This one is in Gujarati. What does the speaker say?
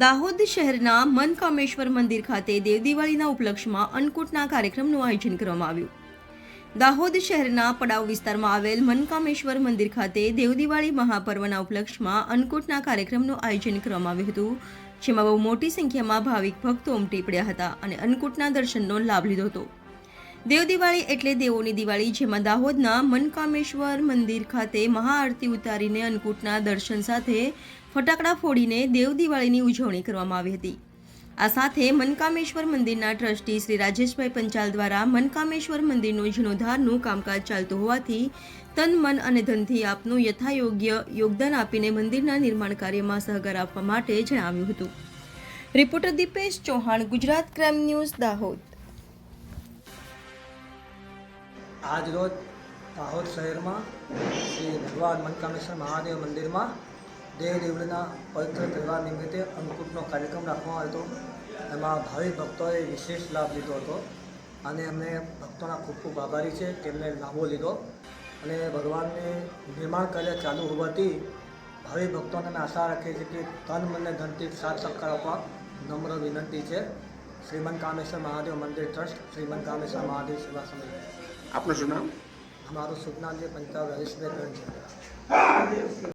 દાહોદ શહેરના મનકામેશ્વર મંદિર ખાતે દેવદિવાળીના ઉપલક્ષમાં અન્નકૂટના કાર્યક્રમનું આયોજન કરવામાં આવ્યું. દાહોદ શહેરના પડાવ વિસ્તારમાં આવેલ મનકામેશ્વર મંદિર ખાતે દેવદિવાળી મહાપર્વના ઉપલક્ષમાં અન્નકૂટના કાર્યક્રમનું આયોજન કરવામાં આવ્યું હતું, જેમાં બહુ મોટી સંખ્યામાં ભાવિક ભક્તો ઉમટી પડ્યા હતા અને અન્નકૂટના દર્શનનો લાભ લીધો હતો. દેવ દિવાળી એટલે દેવોની દિવાળી, જેમાં દાહોદના મનકામેશ્વર મંદિર ખાતે મહાઆરતી ઉતારીને અન્નકૂટના દર્શન સાથે ફટાકડા ફોડીને દેવ દિવાળીની ઉજવણી કરવામાં આવી હતી. આ સાથે મનકામેશ્વર મંદિરના ટ્રસ્ટી શ્રી રાજેશભાઈ પંચાલ દ્વારા મનકામેશ્વર મંદિરનું જીર્ણોદ્ધારનું કામકાજ ચાલતું હોવાથી તન, મન અને ધનથી આપનું યથાયોગ્ય યોગદાન આપીને મંદિરના નિર્માણ કાર્યમાં સહકાર આપવા માટે જણાવ્યું હતું. Reporter Dipesh Chauhan, Gujarat crime news, Dahod. આજ રોજ દાહોદ શહેરમાં શ્રી ભગવાન મનકામેશ્વર મહાદેવ મંદિરમાં દેવ દેવળના પવિત્ર તહેવાર નિમિત્તે અન્નકૂટનો કાર્યક્રમ રાખવામાં આવ્યો હતો. એમાં ભાવિક ભક્તોએ વિશેષ લાભ લીધો હતો અને અમને ભક્તોના ખૂબ ખૂબ આભારી છે તેમને લાભો લીધો. અને ભગવાનને નિર્માણ કાર્ય ચાલુ હોવાથી ભાવિ ભક્તોને અમે આશા રાખીએ છીએ કે તન, મને ધનથી સાથ સહકાર આપવા નમ્ર વિનંતી છે. શ્રીમન કામેશ્વર મહાદેવ મંદિર ટ્રસ્ટ શ્રીમંત કામેશ્વર મહાદેવ સેવા સમિતિ. આપનું શું નામ? અમારું શુભ નામ છે પંચાલ હરીશભાઈ કરંજ